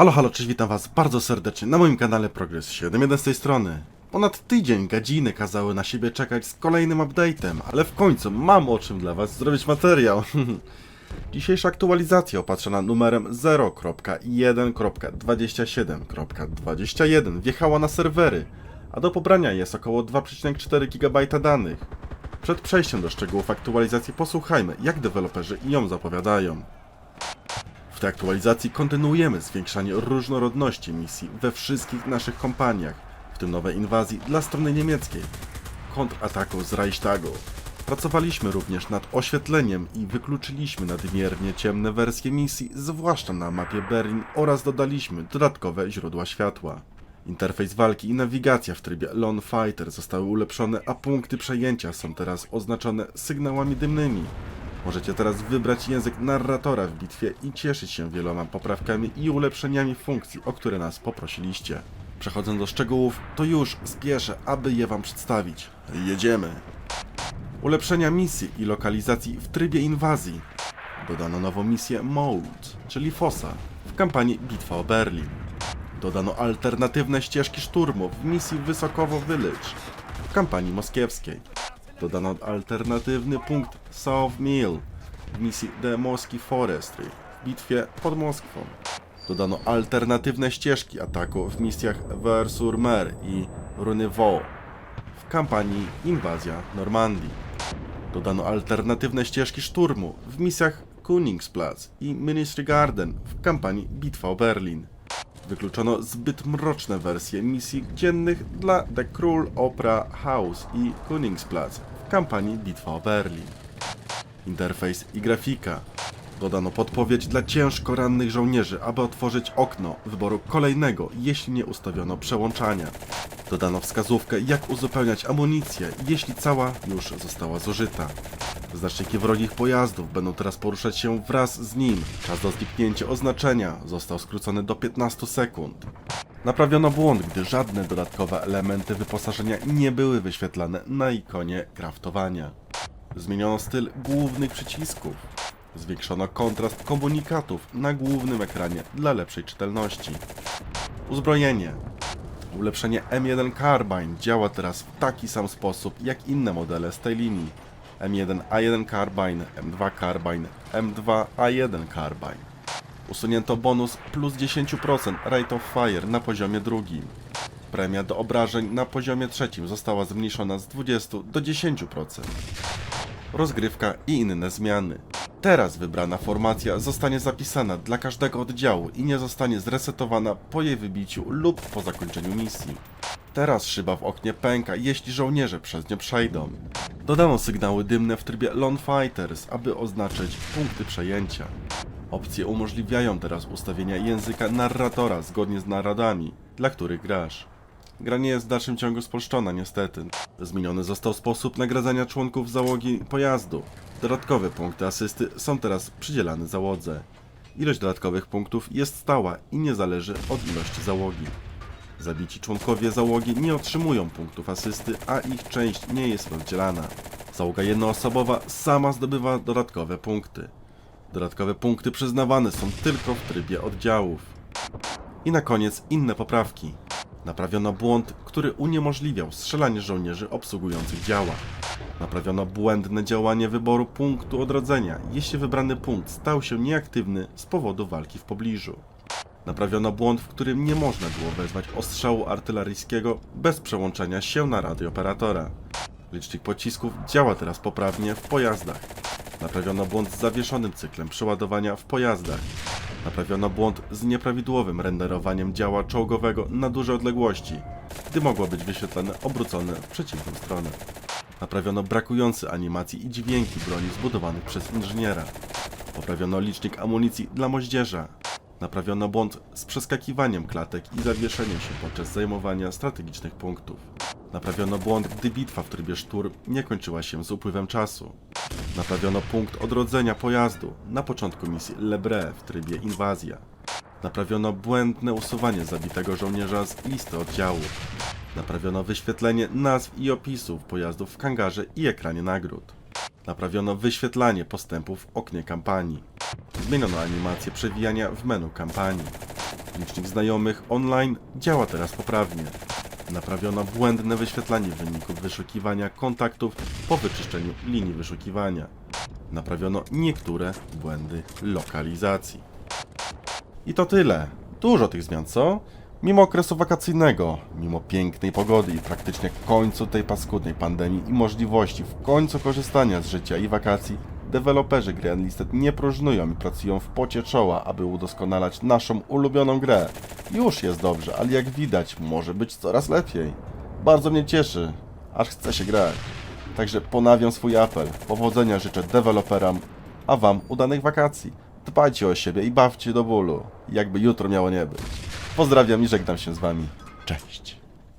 Halo, halo, cześć, witam was bardzo serdecznie na moim kanale Progress 7.1 z tej strony. Ponad tydzień gadziny kazały na siebie czekać z kolejnym update'em, ale w końcu mam o czym dla was zrobić materiał. Dzisiejsza aktualizacja opatrzona numerem 0.1.27.21 wjechała na serwery, a do pobrania jest około 2,4 GB danych. Przed przejściem do szczegółów aktualizacji posłuchajmy, jak deweloperzy ją zapowiadają. W tej aktualizacji kontynuujemy zwiększanie różnorodności misji we wszystkich naszych kompaniach, w tym nowej inwazji dla strony niemieckiej, kontrataku z Reichstagu. Pracowaliśmy również nad oświetleniem i wykluczyliśmy nadmiernie ciemne wersje misji, zwłaszcza na mapie Berlin oraz dodaliśmy dodatkowe źródła światła. Interfejs walki i nawigacja w trybie Lone Fighter zostały ulepszone, a punkty przejęcia są teraz oznaczone sygnałami dymnymi. Możecie teraz wybrać język narratora w bitwie i cieszyć się wieloma poprawkami i ulepszeniami funkcji, o które nas poprosiliście. Przechodząc do szczegółów, to już spieszę, aby je wam przedstawić. Jedziemy! Ulepszenia misji i lokalizacji w trybie inwazji. Dodano nową misję Mode, czyli Fossa, w kampanii Bitwa o Berlin. Dodano alternatywne ścieżki szturmu w misji Wysokowo Village w kampanii moskiewskiej. Dodano alternatywny punkt South Mill w misji The Mosky Forestry w bitwie pod Moskwą. Dodano alternatywne ścieżki ataku w misjach Vers-sur-Mer i Runevaux w kampanii Inwazja Normandii. Dodano alternatywne ścieżki szturmu w misjach Koningsplatz i Ministry Garden w kampanii Bitwa o Berlin. Wykluczono zbyt mroczne wersje misji dziennych dla The Król Opera House i Koningsplatz w kampanii Bitwa o Berlin. Interfejs i grafika. Dodano podpowiedź dla ciężko rannych żołnierzy, aby otworzyć okno wyboru kolejnego, jeśli nie ustawiono przełączania. Dodano wskazówkę, jak uzupełniać amunicję, jeśli cała już została zużyta. Znaczniki wrogich pojazdów będą teraz poruszać się wraz z nim. Czas do zniknięcia oznaczenia został skrócony do 15 sekund. Naprawiono błąd, gdy żadne dodatkowe elementy wyposażenia nie były wyświetlane na ikonie kraftowania. Zmieniono styl głównych przycisków. Zwiększono kontrast komunikatów na głównym ekranie dla lepszej czytelności. Uzbrojenie. Ulepszenie M1 Carbine działa teraz w taki sam sposób jak inne modele z tej linii. M1A1 Carbine, M2 Carbine, M2A1 Carbine. Usunięto bonus plus 10% Rate of Fire na poziomie drugim. Premia do obrażeń na poziomie trzecim została zmniejszona z 20 do 10%. Rozgrywka i inne zmiany. Teraz wybrana formacja zostanie zapisana dla każdego oddziału i nie zostanie zresetowana po jej wybiciu lub po zakończeniu misji. Teraz szyba w oknie pęka, jeśli żołnierze przez nie przejdą. Dodano sygnały dymne w trybie Lone Fighters, aby oznaczyć punkty przejęcia. Opcje umożliwiają teraz ustawienia języka narratora zgodnie z naradami, dla których grasz. Gra nie jest w dalszym ciągu spolszczona niestety. Zmieniony został sposób nagradzania członków załogi pojazdu. Dodatkowe punkty asysty są teraz przydzielane załodze. Ilość dodatkowych punktów jest stała i nie zależy od ilości załogi. Zabici członkowie załogi nie otrzymują punktów asysty, a ich część nie jest rozdzielana. Załoga jednoosobowa sama zdobywa dodatkowe punkty. Dodatkowe punkty przyznawane są tylko w trybie oddziałów. I na koniec inne poprawki. Naprawiono błąd, który uniemożliwiał strzelanie żołnierzy obsługujących działa. Naprawiono błędne działanie wyboru punktu odrodzenia, jeśli wybrany punkt stał się nieaktywny z powodu walki w pobliżu. Naprawiono błąd, w którym nie można było wezwać ostrzału artyleryjskiego bez przełączenia się na radiooperatora. Licznik pocisków działa teraz poprawnie w pojazdach. Naprawiono błąd z zawieszonym cyklem przeładowania w pojazdach. Naprawiono błąd z nieprawidłowym renderowaniem działa czołgowego na duże odległości, gdy mogło być wyświetlane obrócone w przeciwną stronę. Naprawiono brakujące animacji i dźwięki broni zbudowanych przez inżyniera. Poprawiono licznik amunicji dla moździerza. Naprawiono błąd z przeskakiwaniem klatek i zawieszeniem się podczas zajmowania strategicznych punktów. Naprawiono błąd, gdy bitwa w trybie szturm nie kończyła się z upływem czasu. Naprawiono punkt odrodzenia pojazdu na początku misji Lebre w trybie inwazja. Naprawiono błędne usuwanie zabitego żołnierza z listy oddziału. Naprawiono wyświetlenie nazw i opisów pojazdów w kangarze i ekranie nagród. Naprawiono wyświetlanie postępów w oknie kampanii. Zmieniono animację przewijania w menu kampanii. technicznych znajomych online działa teraz poprawnie. Naprawiono błędne wyświetlanie wyników wyszukiwania kontaktów po wyczyszczeniu linii wyszukiwania. Naprawiono niektóre błędy lokalizacji. I to tyle. Dużo tych zmian, co? Mimo okresu wakacyjnego, mimo pięknej pogody i praktycznie końcu tej paskudnej pandemii i możliwości w końcu korzystania z życia i wakacji, deweloperzy gry Unlisted nie próżnują i pracują w pocie czoła, aby udoskonalać naszą ulubioną grę. Już jest dobrze, ale jak widać, może być coraz lepiej. Bardzo mnie cieszy, aż chce się grać. Także ponawiam swój apel. Powodzenia życzę deweloperom, a wam udanych wakacji. Dbajcie o siebie i bawcie do bólu, jakby jutro miało nie być. Pozdrawiam i żegnam się z wami. Cześć.